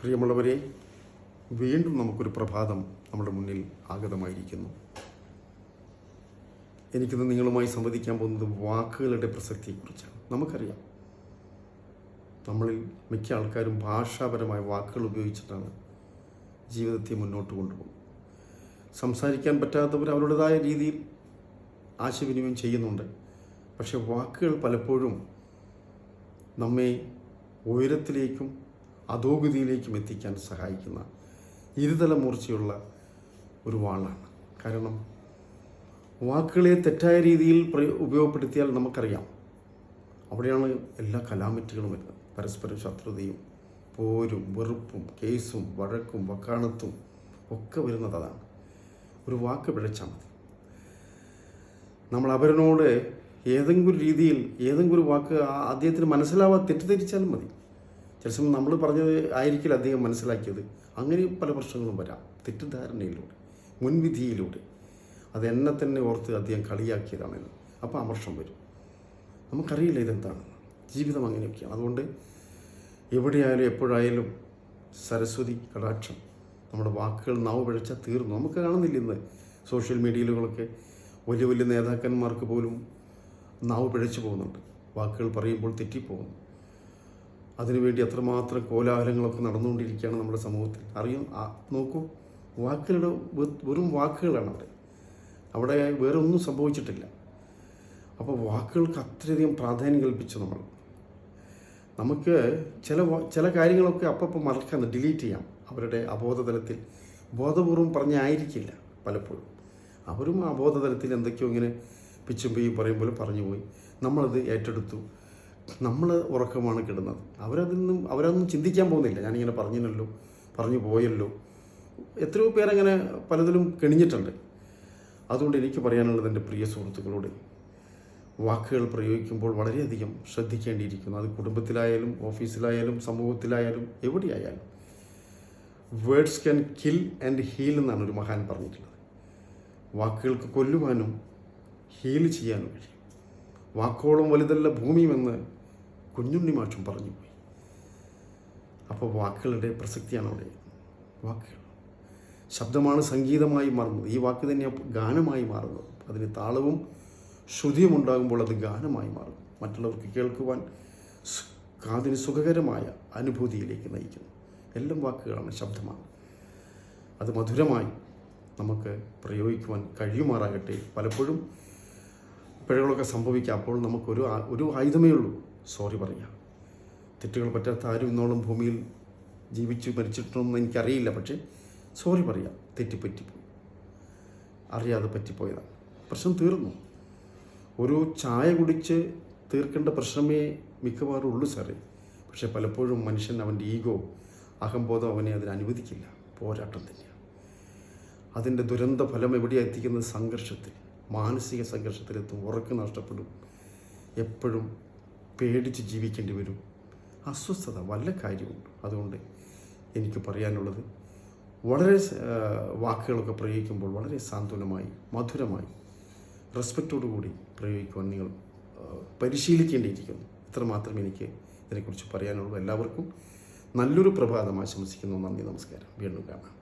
പ്രിയമുള്ളവരെ വീണ്ടും നമുക്കൊരു പ്രഭാതം നമ്മുടെ മുന്നിൽ ആഗതമായിരിക്കുന്നു. എനിക്കിന്ന് നിങ്ങളുമായി സംവദിക്കാൻ പോകുന്നത് വാക്കുകളുടെ പ്രസക്തിയെക്കുറിച്ചാണ്. നമുക്കറിയാം. നമ്മളിൽ മിക്ക ആൾക്കാരും ഭാഷാപരമായ വാക്കുകൾ ഉപയോഗിച്ചിട്ടാണ് ജീവിതത്തെ മുന്നോട്ട് കൊണ്ടുപോകുന്നത്. സംസാരിക്കാൻ പറ്റാത്തവർ അവരുടേതായ രീതിയിൽ ആശയവിനിമയം ചെയ്യുന്നുണ്ട്. പക്ഷേ വാക്കുകൾ പലപ്പോഴും നമ്മെ ഉയരത്തിലേക്കും അധോഗതിയിലേക്കും എത്തിക്കാൻ സഹായിക്കുന്ന ഇരുതല മൂർച്ചയുള്ള ഒരു വാളാണ്. കാരണം വാക്കുകളെ തെറ്റായ രീതിയിൽ ഉപയോഗപ്പെടുത്തിയാൽ നമുക്കറിയാം. അവിടെയാണ് എല്ലാ കലാമിറ്റുകളും വരുന്നത്. പരസ്പരം ശത്രുതയും പോരും വെറുപ്പും കേസും വഴക്കും വക്കാണത്തും ഒക്കെ വരുന്നത് അതാണ്. ഒരു വാക്ക് പിഴച്ചാൽ മതി. നമ്മൾ അവരനോട് ഏതെങ്കിലും രീതിയിൽ ഏതെങ്കിലും ഒരു വാക്ക് അദ്ദേഹത്തിന് മനസ്സിലാവാതെ തെറ്റിദ്ധരിച്ചാലും മതി. ചില സമയം നമ്മൾ പറഞ്ഞത് ആയിരിക്കില്ല അദ്ദേഹം മനസ്സിലാക്കിയത്. അങ്ങനെ പല പ്രശ്നങ്ങളും വരാം. തെറ്റിദ്ധാരണയിലൂടെ മുൻവിധിയിലൂടെ. അത് എന്നെ തന്നെ ഓർത്ത് അദ്ദേഹം കളിയാക്കിയതാണെന്ന് അപ്പോൾ അമർഷം വരും. നമുക്കറിയില്ല ഇതെന്താണെന്ന് ജീവിതം അങ്ങനെയൊക്കെയാണ്. അതുകൊണ്ട് എവിടെയായാലും എപ്പോഴായാലും സരസ്വതി കടാക്ഷം നമ്മുടെ വാക്കുകൾ നാവ് പിഴച്ചാൽ തീർന്നു. നമുക്ക് കാണുന്നില്ല ഇന്ന് സോഷ്യൽ മീഡിയയിലുകളൊക്കെ വലിയ വലിയ നേതാക്കന്മാർക്ക് പോലും നാവ് പിഴച്ചു പോകുന്നുണ്ട്. വാക്കുകൾ പറയുമ്പോൾ തെറ്റിപ്പോകുന്നു. അതിനുവേണ്ടി അത്രമാത്രം കോലാഹലങ്ങളൊക്കെ നടന്നുകൊണ്ടിരിക്കുകയാണ് നമ്മുടെ സമൂഹത്തിൽ. അറിയും? ആ നോക്കൂ. വാക്കുകളുടെ വെറും വാക്കുകളാണ് അവിടെ അവിടെ വേറെ ഒന്നും സംഭവിച്ചിട്ടില്ല. അപ്പോൾ വാക്കുകൾക്ക് അത്രയധികം പ്രാധാന്യം കൽപ്പിച്ചു നമ്മൾ. നമുക്ക് ചില ചില കാര്യങ്ങളൊക്കെ അപ്പം മറക്കാൻ ഡിലീറ്റ് ചെയ്യാം. അവരുടെ അബോധതലത്തിൽ. ബോധപൂർവം പറഞ്ഞായിരിക്കില്ല പലപ്പോഴും. അവരും അബോധതലത്തിൽ എന്തൊക്കെയോ ഇങ്ങനെ പിച്ചും പെയ്യും പറയുമ്പോൾ പറഞ്ഞു പോയി നമ്മളത് ഏറ്റെടുത്തു. നമ്മൾ ഉറക്കമാണ് കിടുന്നത്. അവരതിന്നും അവരതൊന്നും ചിന്തിക്കാൻ പോകുന്നില്ല. ഞാനിങ്ങനെ പറഞ്ഞില്ലല്ലോ പറഞ്ഞു പോയല്ലോ. എത്രയോ പേരങ്ങനെ പലതിലും കെണിഞ്ഞിട്ടുണ്ട്. അതുകൊണ്ട് എനിക്ക് പറയാനുള്ളത് എന്റെ പ്രിയ സുഹൃത്തുക്കളോട് വാക്കുകൾ പ്രയോഗിക്കുമ്പോൾ വളരെയധികം ശ്രദ്ധിക്കേണ്ടിയിരിക്കുന്നു. അത് കുടുംബത്തിലായാലും ഓഫീസിലായാലും സമൂഹത്തിലായാലും എവിടെയായാലും. Words can kill and heal എന്നാണ് ഒരു മഹാൻ പറഞ്ഞിട്ടുള്ളത്. വാക്കുകൾക്ക് കൊല്ലുവാനും ഹീൽ ചെയ്യാനും കഴിയും. വാക്കോളം വലുതല്ല ഭൂമിയുമെന്ന് കുഞ്ഞുണ്ണി മാഷും പറഞ്ഞു പോയി. അപ്പോൾ വാക്കുകളുടെ പ്രസക്തിയാണ് അവിടെ. വാക്കുകൾ. ശബ്ദമാണ് സംഗീതമായി മാറുന്നത്. ഈ വാക്ക് തന്നെ ഗാനമായി മാറുന്നത് അതിന് താളവും ശ്രുതിയും ഉണ്ടാകുമ്പോൾ അത് ഗാനമായി മാറും. മറ്റുള്ളവർക്ക് കേൾക്കുവാൻ കാതിന് സുഖകരമായ അനുഭൂതിയിലേക്ക് നയിക്കുന്നു. എല്ലാം വാക്കുകളാണ് ശബ്ദമാണ്. അത് മധുരമായി നമുക്ക് പ്രയോഗിക്കുവാൻ കഴിയുമാറാകട്ടെ. പലപ്പോഴും പിഴകളൊക്കെ സംഭവിക്കാം. അപ്പോൾ നമുക്കൊരു ഒരു ആയുധമേ ഉള്ളൂ. സോറി പറയുക തെറ്റുകൾ പറ്റാത്ത ആരും ഇന്നോളം ഭൂമിയിൽ ജീവിച്ചു മരിച്ചിട്ടുണ്ടെന്ന് എനിക്കറിയില്ല പക്ഷേ സോറി പറയാം. തെറ്റിപ്പറ്റിപ്പോയി അറിയാതെ പറ്റിപ്പോയതാണ് പ്രശ്നം തീർന്നു. ഒരു ചായ കുടിച്ച് തീർക്കേണ്ട പ്രശ്നമേ മിക്കവാറും ഉള്ളൂ സാറേ. പക്ഷേ പലപ്പോഴും മനുഷ്യൻ അവന്റെ ഈഗോ അഹംബോധം അവനെ അതിന് അനുവദിക്കില്ല. പോരാട്ടം തന്നെയാണ് അതിന്റെ ദുരന്ത ഫലം എവിടെയാണ് എത്തിക്കുന്നത്? സംഘർഷത്തിൽ. മാനസിക സംഘർഷത്തിലെത്തും. ഉറക്കം നഷ്ടപ്പെടും. എപ്പോഴും പേടിച്ച് ജീവിക്കേണ്ടി വരും. അസ്വസ്ഥത വല്ല കാര്യമുണ്ട്. അതുകൊണ്ട് എനിക്ക് പറയാനുള്ളത് വളരെ വാക്കുകളൊക്കെ പ്രയോഗിക്കുമ്പോൾ വളരെ സാന്ത്വനമായി മധുരമായി റെസ്പെക്റ്റോടു കൂടി പ്രയോഗിക്കുവാൻ നിങ്ങൾ പരിശീലിക്കേണ്ടിയിരിക്കുന്നു. ഇത്ര മാത്രം എനിക്ക് ഇതിനെക്കുറിച്ച് പറയാനുള്ളൂ. എല്ലാവർക്കും നല്ലൊരു പ്രഭാതം ആശംസിക്കുന്നു. നന്ദി നമസ്കാരം. വീണ്ടും കാണാം.